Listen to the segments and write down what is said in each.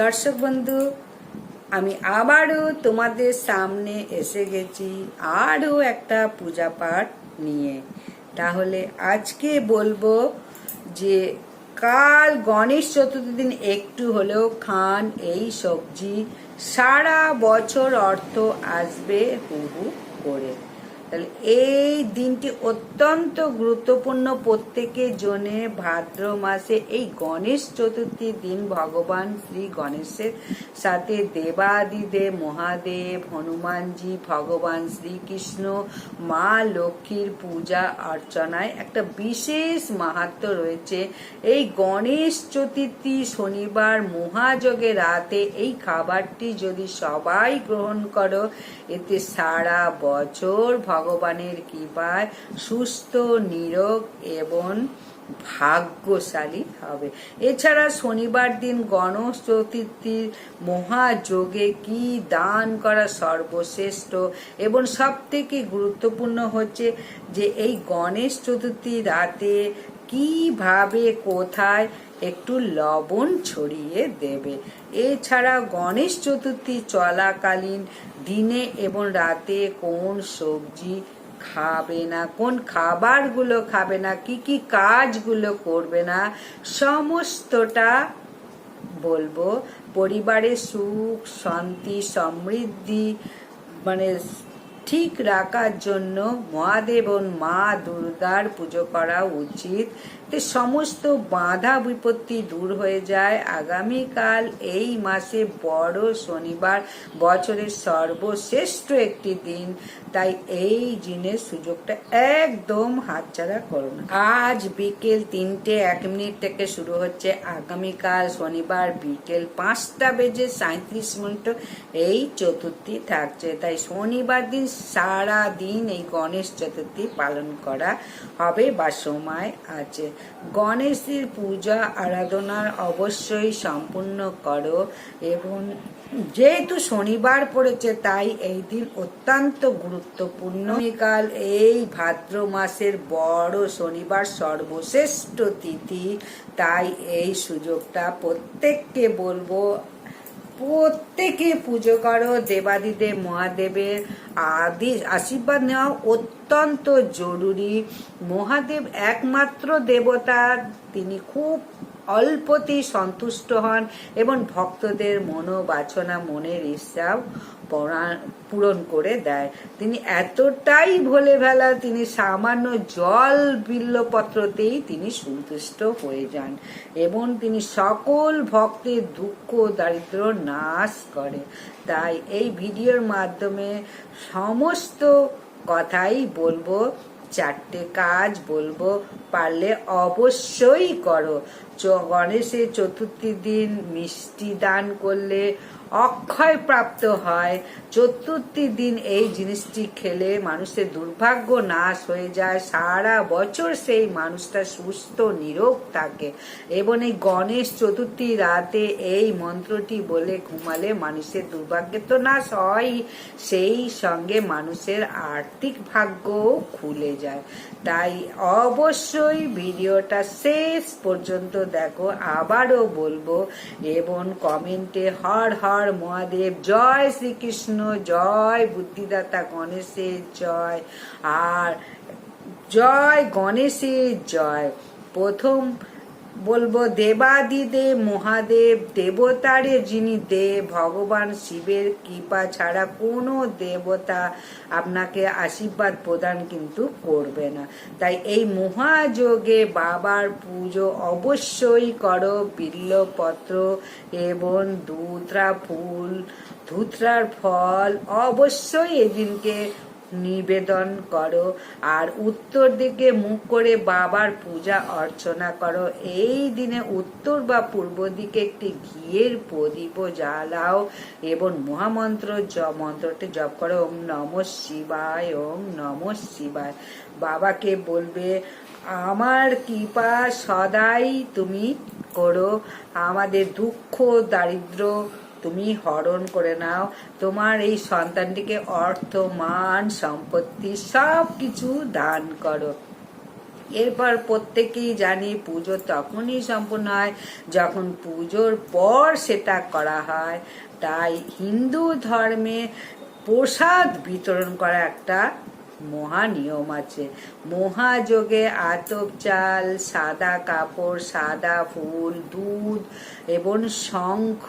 দর্শক বন্ধু, আমি আবারও তোমাদের সামনে এসে গেছি আরও একটা পূজা পাঠ নিয়ে। তাহলে আজকে বলব যে কাল গণেশ চতুর্থী দিন একটু হলেও খান, এই সবজি সারা বছর অর্থ আসবে হু হু করে। তাহলে এই দিনটি অত্যন্ত গুরুত্বপূর্ণ। প্রত্যেকের জন্য ভাদ্র মাসে এই গণেশ চতুর্থীর দিন ভগবান শ্রী গণেশের সাথে দেবাদিদেব, মহাদেব, হনুমানজি, ভগবান শ্রীকৃষ্ণ, মা লক্ষ্মীর পূজা অর্চনায় একটা বিশেষ মাহাত্ম রয়েছে। এই গণেশ চতুর্থী শনিবার মহাযোগে রাতে এই খাবারটি যদি সবাই গ্রহণ করো, এতে সারা বছর ভগবানের কৃপায় সুস্থ, নিরোগ এবং ভাগ্যশালী হবে। এছাড়া শনিবার দিন গণেশ চতুর্থীর মহাযোগে কি দান করা সর্বশ্রেষ্ঠ এবং সব থেকে গুরুত্বপূর্ণ হচ্ছে যে এই গণেশ চতুর্থী রাতে কীভাবে কোথায় একটু লবণ ছড়িয়ে দেবে? এছাড়া গণেশ চতুর্থী চলাকালীন দিনে এবং রাতে কোন সবজি খাবে না, কোন খাবারগুলো খাবে না, কি কি কাজগুলো করবে না, সমস্তটা বলব। পরিবারের সুখ, শান্তি, সমৃদ্ধি মানে ঠিক রাখার জন্য মহাদেব মা দুর্গার পুজো করা উচিত। তে সমস্ত বাধা বিপত্তি দূর হয়ে যায়। আগামীকাল এই মাসে বড় শনিবার, বছরের সর্বশ্রেষ্ঠ একটি দিন। তাই এই দিনের সুযোগটা একদম হাতছাড়া করো না। আজ বিকেল তিনটে এক মিনিট থেকে শুরু হচ্ছে আগামীকাল শনিবার বিকেল পাঁচটা বেজে সাঁত্রিশ মিনিট। এই চতুর্থী থাকছে। তাই শনিবার দিন সারা দিন এই গণেশ চতুর্থী পালন করা হবে বা সময় আছে। গণেশের পূজা আরাধনার অবশ্যই সম্পূর্ণ করো এবং যেহেতু শনিবার পড়েছে, তাই এই দিন অত্যন্ত গুরুত্বপূর্ণ। কাল এই ভাদ্র মাসের বড় শনিবার সর্বশ্রেষ্ঠ তিথি, তাই এই সুযোগটা প্রত্যেককে বলব। প্রত্যেকে পুজো করো, দেবাদিদেব, মহাদেবের আদি আশীর্বাদ নেওয়া অত্যন্ত জরুরি। মহাদেব একমাত্র দেবতা, তিনি খুব অল্পতেই সন্তুষ্ট হন এবং ভক্তদের মনোবাচনা মনের ইচ্ছাও পূরণ করে দেয়। তিনি এতটাই ভোলে ভেলা তিনি সামান্য জল বিল্লপত্রতেই তিনি সন্তুষ্ট হয়ে যান এবং তিনি সকল ভক্তের দুঃখ, দারিদ্র নাশ করে। তাই এই ভিডিওর মাধ্যমে সমস্ত কথাই বলব। চারটে কাজ বলব পারলে অবশ্যই করো। গণেশের চতুর্থী দিন মিষ্টি দান করলে অক্ষয় প্রাপ্ত হয়। চতুর্থী দিন এই জিনিসটি খেলে মানুষের দুর্ভাগ্য নাশ হয়ে যায়। সারা বছর সেই মানুষটা সুস্থ, নিরোগ থাকে এবং এই গণেশ চতুর্থী রাতে এই মন্ত্রটি বলে ঘুমালে মানুষের দুর্ভাগ্যের তো নাশ হয়, সেই সঙ্গে মানুষের আর্থিক ভাগ্য খুলে যায়। তাই অবশ্যই ভিডিওটা শেষ পর্যন্ত দেখো। আবারও বলব, এবং কমেন্টে হর হর মহাদেব জয় শ্রীকৃষ্ণ জয় বুদ্ধিদাতা গণেশের জয় আর জয় গণেশের জয়। প্রথম বলব, দেবাদিদেব, মহাদেব, দেবতারে যিনি দেব, ভগবান শিবের কৃপা ছাড়া কোনো দেবতা আপনাকে আশীর্বাদ প্রদান কিন্তু করবে না। তাই এই মহাযোগে বাবার পুজো অবশ্যই করো, বিল্লপত্র এবং দুধরা ফুল, ধুতরার ফল অবশ্যই এদিনকে নিবেদন করো। আর উত্তর দিকে মুখ করে বাবার পূজা অর্চনা করো। এই দিনে উত্তর বা পূর্ব দিকে একটি ঘিয়ের প্রদীপ জ্বালাও এবং মহামন্ত্র মন্ত্রটি জপ করো। ওম নম শিবায়, ওম নম শিবায়। বাবাকে বলবে, আমার কৃপা সদাই তুমি করো। আমাদের দুঃখ, দারিদ্র তুমি হরণ করে নাও। তোমার এই সন্তানটিকে অর্থ, মান, সম্পত্তি সব কিছু দান করো। এরপর প্রত্যেকেই জানি পুজো তখনই সম্পূর্ণ হয় যখন পুজোর পর সেটা করা হয়। তাই হিন্দু ধর্মে প্রসাদ বিতরণ করা একটা মহা নিয়ম আছে। মহাযোগে আতপ চাল, সাদা কাপড়, সাদা ফুল, দুধ এবং শঙ্খ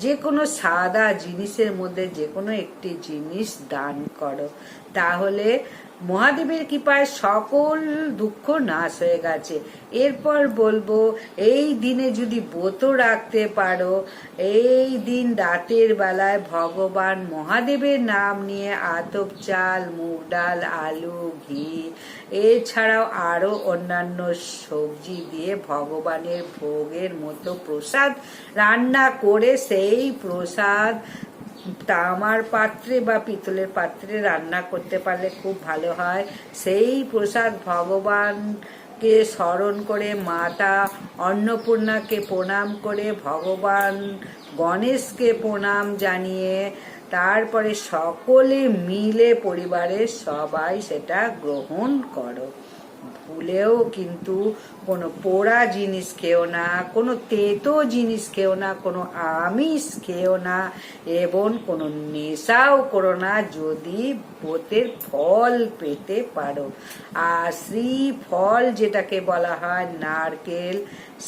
যে কোনো সাদা জিনিসের মধ্যে যে কোনো একটি জিনিস দান করো। তাহলে মহাদেবের কৃপায় সকল দুঃখ নাশ হয়ে গেছে। এরপর বলব, এই দিনে যদি ব্রত রাখতে পারো, এই দিন রাতের বেলায় ভগবান মহাদেবের নাম নিয়ে আতপ চাল, মুগ ডাল, আলু, ঘি, এছাড়াও আরও অন্যান্য সবজি দিয়ে ভগবানের ভোগের মতো প্রসাদ রান্না করে সেই প্রসাদ তামার পাত্রে বা পিতলের পাত্রে রান্না করতে পারলে খুব ভালো হয়। সেই প্রসাদ ভগবানকে স্মরণ করে, মাতা অন্নপূর্ণাকে প্রণাম করে, ভগবান গণেশকে প্রণাম জানিয়ে, তারপরে সকলে মিলে পরিবারের সবাই সেটা গ্রহণ করো। ভুলেও কিন্তু কোনো পোড়া জিনিস খেও না, কোনো তেতো জিনিস খেও না, কোনো আমিষ খেও না, এবং কোনো নেশাও করো না যদি বোতের ফল পেতে পারো। আর শ্রী ফল যেটাকে বলা হয় নারকেল,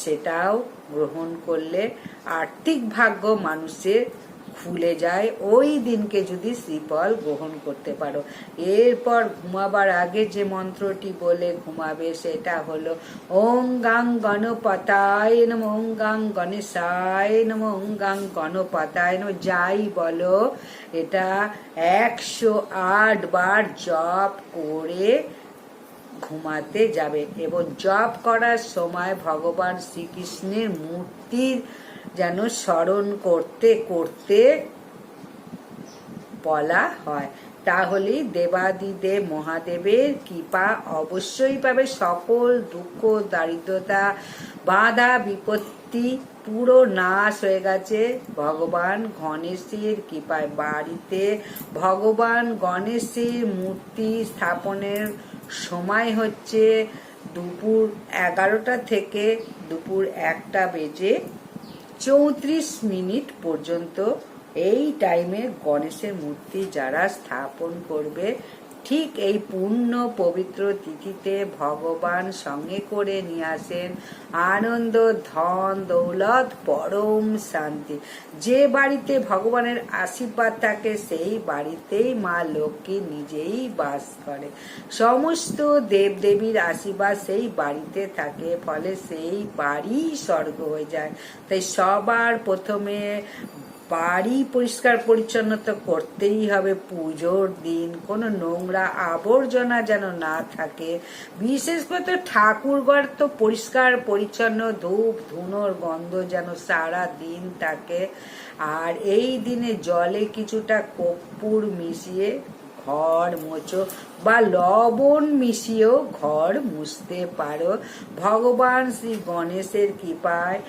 সেটাও গ্রহণ করলে আর্থিক ভাগ্য মানুষের খুলে যায়, ওই দিনকে যদি শ্রীফল গ্রহণ করতে পারো। এরপর ঘুমাবার আগে যে মন্ত্রটি বলে ঘুমাবে, সেটা হলো, ওং গাং গণপতায় নম, ওং গাং গণেশায় নম, ওং গাং গণপতায় নম। যাই বলো, এটা একশো আট বার জপ করে ঘুমাতে যাবে এবং জপ করার সময় ভগবান শ্রীকৃষ্ণের মূর্তির যেন স্মরণ করতে করতে বলা হয়। তাহলেই দেবাদিদেব মহাদেবের কৃপা অবশ্যই পাবে। সকল দুঃখ, দারিদ্রতা, বাধা, বিপত্তি পুরো নাশ হয়ে গেছে। ভগবান গণেশের কৃপায় বাড়িতে ভগবান গণেশের মূর্তি স্থাপনের সময় হচ্ছে দুপুর এগারোটা থেকে দুপুর একটা বেজে চৌত্রিশ মিনিট পর্যন্ত এই টাইমে গণেশের মূর্তি যারা স্থাপন করবে ঠিক এই পূর্ণ পবিত্র তিথিতে ভগবান সঙ্গে করে নিয়ে আসেন আনন্দ, ধন, দৌলত, পরম শান্তি। যে বাড়িতে ভগবানের আশীর্বাদ থাকে, সেই বাড়িতেই মা লক্ষ্মী নিজেই বাস করে। সমস্ত দেবদেবীর আশীর্বাদ সেই বাড়িতে থাকে, ফলে সেই বাড়ি স্বর্গ হয়ে যায়। তাই সবার প্রথমে বাড়ি পরিষ্কার পরিচ্ছন্নতা করতেই হবে। পুজোর দিন কোনো নোংরা আবর্জনা যেন না থাকে। বিশেষ করে তো ঠাকুরঘর তো পরিষ্কার, পরিচ্ছন্ন, ধূপ, ধুনোর গন্ধ যেন সারা দিন থাকে। আর এই দিনে জলে কিছুটা কর্পূর মিশিয়ে ঘর মোচো বা লবণ মিশিয়েও ঘর মুছতে পারো। ভগবান শ্রী গণেশের কৃপায়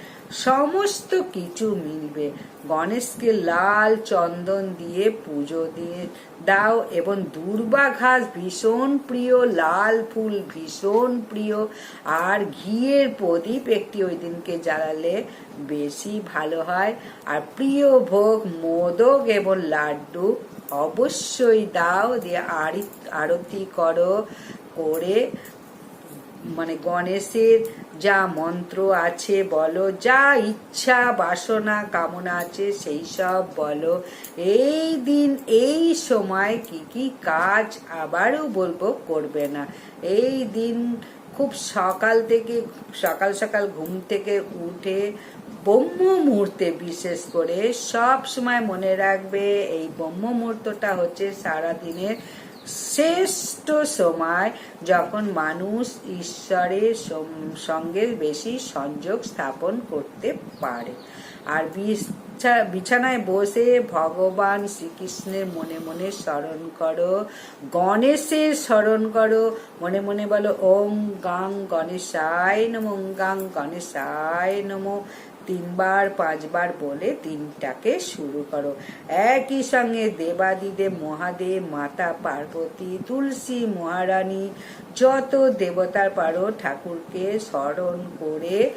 সমস্ত কিছু মিলবে। গণেশকে লাল চন্দন দিয়ে পুজো দিয়ে দাও এবং দুর্বা ঘাস ভীষণ প্রিয়, লাল ফুল ভীষণ প্রিয়। আর ঘিয়ের প্রদীপ একটি ওই দিনকে জ্বালালে বেশি ভালো হয়। আর প্রিয় ভোগ, মোদক এবং লাড্ডু অবশ্যই দাও, দিয়ে আরতি করো, করে মানে গণেশের যা মন্ত্র আছে বলো, যা ইচ্ছা, বাসনা, কামনা আছে, সেই সব বলো। এই দিন, এই সময় কি কি কাজ আবারও বলব করবে না। এই দিন খুব সকাল থেকে, সকাল সকাল ঘুম থেকে উঠে ব্রহ্ম মুহূর্তে বিশেষ করে সব সময় মনে রাখবে, এই ব্রহ্ম মুহূর্তটা হচ্ছে সারাদিনের শ্রেষ্ঠ সময় যখন মানুষ ঈশ্বরের সঙ্গে বেশি সংযোগ স্থাপন করতে পারে। আর বিছানায় বসে ভগবান শ্রীকৃষ্ণের মনে মনে স্মরণ করো। গণেশের স্মরণ করো। মনে মনে বলো, ওম গাং গণেশায় নম গাং গণেশায় নম। তিনবার, পাঁচবার বলে দিনটাকে শুরু করো। একই সঙ্গে দেবাদিদেব, মহাদেব, মাতা পার্বতী, তুলসী মহারানী, যত দেবতার পারো ঠাকুরকে স্মরণ করে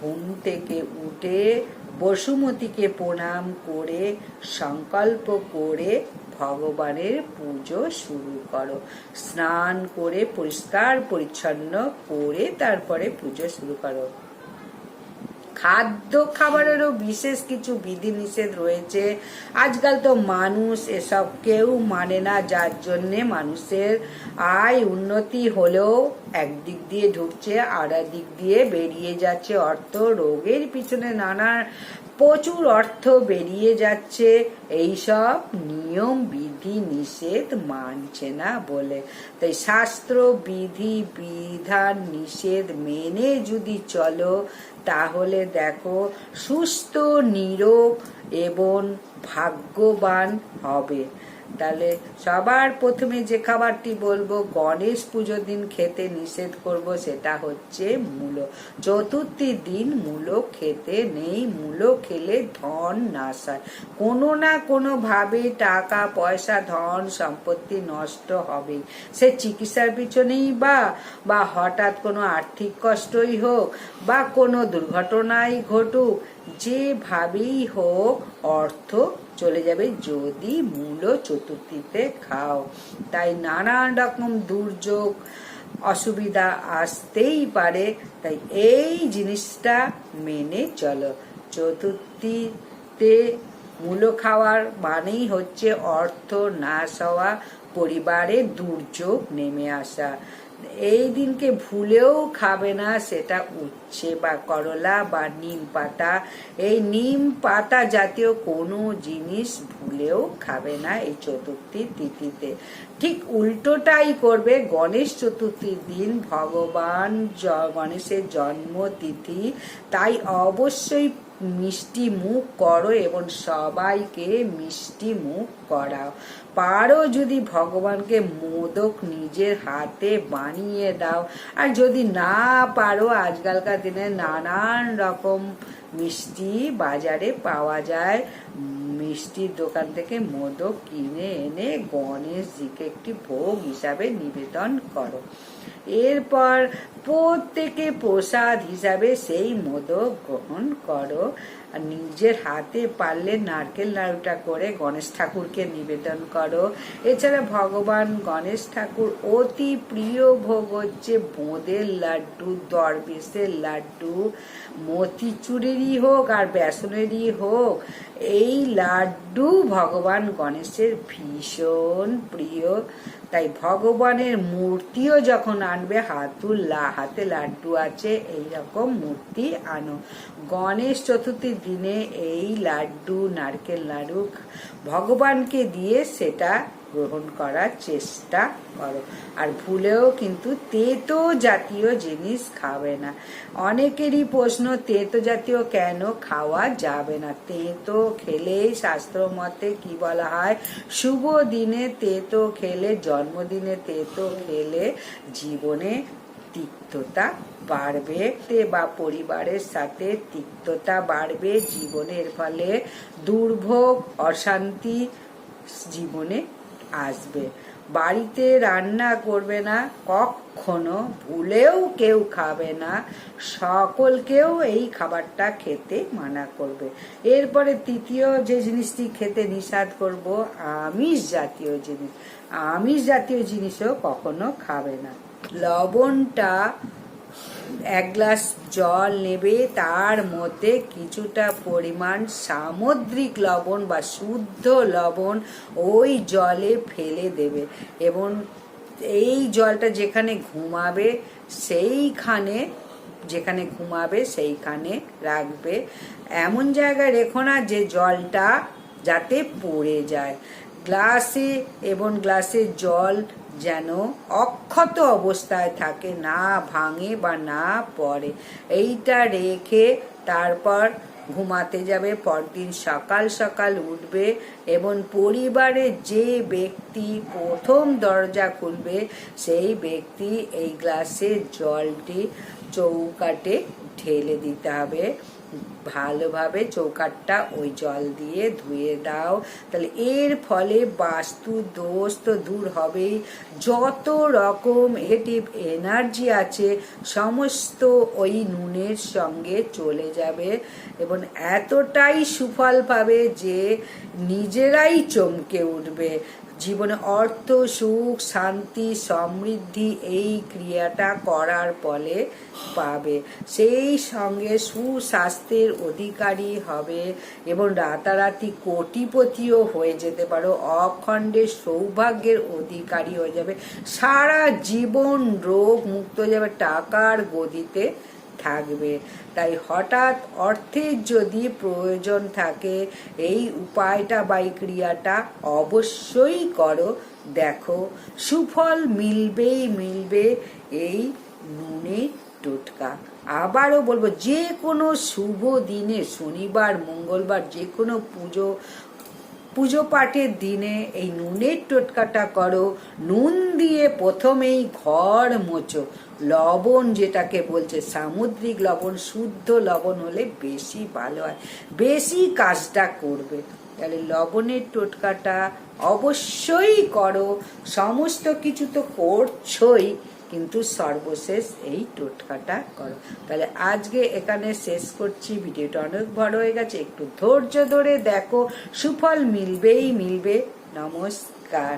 ঘুম থেকে উঠে বসুমতীকে প্রণাম করে, সংকল্প করে ভগবানের পুজো শুরু করো। স্নান করে, পরিষ্কার, পরিচ্ছন্ন করে তারপরে পুজো শুরু করো। খাদ্য খাবারেরও বিশেষ কিছু বিধিনিষেধ রয়েছে। আজকাল তো মানুষ এসব কেউ মানে না, যার জন্যে মানুষের আয় উন্নতি হলেও একদিক দিয়ে ঢুকছে আর দিক দিয়ে বেরিয়ে যাচ্ছে। অর্থ রোগের পিছনে নানা প্রচুর অর্থ বেরিয়ে যাচ্ছে। এইসব নিয়ম, বিধি, নিষেধ মানছে না বলে। তাই শাস্ত্র, বিধি, বিধান, নিষেধ মেনে যদি চলো, তাহলে দেখো, সুস্থ নিরোগ এবং ভাগ্যবান হবে। তাহলে সবার প্রথমে যে খাবারটি বলব, গণেশ পুজোর দিন খেতে নিষেধ করব, সেটা হচ্ছে মূলো। চতুর্থী দিন মূলো খেতে নেই, মূলো খেলে ধন নাশ হয়। কোনো না কোনো ভাবে টাকা, পয়সা, ধন, সম্পত্তি নষ্ট হবেই। সে চিকিৎসার পিছনেই বা বা হঠাৎ কোনো আর্থিক কষ্টই হোক, বা কোনো দুর্ঘটনাই ঘটুক, যেভাবেই হোক অর্থ চলে যাবে। যদি মূল চতুর্থীতে খাও, তাই নানান রকম দুর্যোগ, অসুবিধা আসতেই পারে। তাই এই জিনিসটা মেনে চলো। চতুর্থীতে মূলো খাওয়ার মানেই হচ্ছে অর্থ নাশ হওয়া পরিবারে দুর্যোগ নেমে আসা। এই দিনকে ভুলেও খাবে না সেটা উচ্ছে বা করলা বা নিম পাতা। এই নিম পাতা জাতীয় কোনো জিনিস ভুলেও খাবে না এই চতুর্থী তিথিতে। ঠিক উল্টোটাই করবে গণেশ চতুর্থীর দিন ভগবান গণেশের জন্মতিথি। তাই অবশ্যই মিষ্টি মুখ করো এবং সবাইকে মিষ্টি মুখ করাও। পারো যদি ভগবানকে মোদক নিজের হাতে বানিয়ে দাও। আর যদি না পারো, আজকালকার দিনে নানান রকম মিষ্টি বাজারে পাওয়া যায়। মিষ্টির দোকান থেকে মোদক কিনে এনে গণেশজিকে একটি ভোগ হিসাবে নিবেদন করো। এরপর প্রত্যেকে প্রসাদ হিসাবে সেই মোদক গ্রহণ করো। আর নিজের হাতে পারলে নারকেল নাড়ুটা করে গণেশ ঠাকুরকে নিবেদন করো। এছাড়া ভগবান গণেশ ঠাকুর অতি প্রিয় ভোগ হচ্ছে বোঁদের লাড্ডু, দরবেশের লাড্ডু, মতিচুরেরই হোক আর বেসনেরই হোক। এই লাড্ডু ভগবান গণেশের ভীষণ প্রিয়। তাই ভগবানের মূর্তিও যখন আনবে, হাতুল্লা, হাতে লাড্ডু আছে এই রকম মূর্তি আনো। গণেশ চতুর্থীর দিনে এই লাড্ডু, নারকেল লাড্ডু ভগবানকে দিয়ে সেটা গ্রহণ করার চেষ্টা করো। আর ভুলেও কিন্তু তেতো জাতীয় জিনিস খাবে না। অনেকেরই প্রশ্ন, তেতো জাতীয় কেন খাওয়া যাবে না? তেতো খেলে শাস্ত্র মতে কি বলা হয়? শুভ দিনে তেতো খেলে, জন্মদিনে তেতো খেলে জীবনে তিক্ততা বাড়বে বা পরিবারের সাথে তিক্ততা বাড়বে। জীবনের ফলে দুর্ভোগ, অশান্তি জীবনে আসবে। বাড়িতে রান্না করবে না, কখনো ভুলেও কেউ খাবে না। সকলকেও এই খাবারটা খেতে মানা করবে। এরপরে তৃতীয় যে জিনিসটি খেতে নিষাদ করব, আমিষ জাতীয় জিনিস। আমিষ জাতীয় জিনিসও কখনো খাবে না। লবণটা এক গ্লাস জল নেবে, তার মধ্যে কিছুটা পরিমাণ সামুদ্রিক লবণ বা শুদ্ধ লবণ ওই জলে ফেলে দেবে এবং এই জলটা যেখানে ঘুমাবে, সেইখানে, যেখানে ঘুমাবে, সেইখানে রাখবে। এমন জায়গায় রেখো না যে জলটা যাতে পড়ে যায়। গ্লাসে এবং গ্লাসের জল যেন অক্ষত অবস্থায় থাকে, না ভাঙে বা না পড়ে। এইটা রেখে তারপর ঘুমাতে যাবে, পরদিন সকাল সকাল উঠবে এবং পরিবারের যে ব্যক্তি প্রথম দরজা খুলবে, সেই ব্যক্তি এই গ্লাসের জলটি চৌকাটে ঢেলে দিতে হবে। ভালোভাবে ওই জল দিয়ে ধুয়ে দাও। তাহলে এর ফলে বাস্তু দোষ তো দূর হবেই। যত রকম নেগেটিভ এনার্জি আছে, সমস্ত ওই নুনের সঙ্গে চলে যাবে এবং এতটাই সুফল পাবে যে নিজেরাই চমকে উঠবে। জীবনে অর্থ, সুখ, শান্তি, সমৃদ্ধি এই ক্রিয়াটা করার ফলে পাবে। সেই সঙ্গে সুস্বাস্থ্যের অধিকারী হবে এবং রাতারাতি কোটিপতিও হয়ে যেতে পারো। অখণ্ডে সৌভাগ্যের অধিকারী হয়ে যাবে। সারা জীবন রোগ মুক্ত হয়ে যাবে। টাকার গদিতে থাকবে। তাই হঠাৎ অর্থের যদি প্রয়োজন থাকে, এই উপায়টা বা এই ক্রিয়াটা অবশ্যই করো। দেখো, সুফল মিলবেই মিলবে এই নুনে টোটকা। আবারও বলব, যে কোনো শুভ দিনে, শনিবার, মঙ্গলবার, যে কোনো পুজো পুজো পাঠের দিনে এই নুনের টোটকাটা করো, নুন দিয়ে প্রথমেই ঘর মোচো লবণ যেটাকে বলছে, সামুদ্রিক লবণ, শুদ্ধ লবণ হলে বেশি ভালো হয়। বেশি কাজটা করবে। তাহলে লবণের টোটকাটা অবশ্যই করো। সমস্ত কিছু তো করছোই। কিন্তু সর্বশেষ এই টোটকাটা করো। তাহলে আজকে এখানে শেষ করছি, ভিডিওটা অনেক বড় হয়ে গেছে, একটু ধৈর্য ধরে দেখো, সুফল মিলবেই মিলবে, নমস্কার।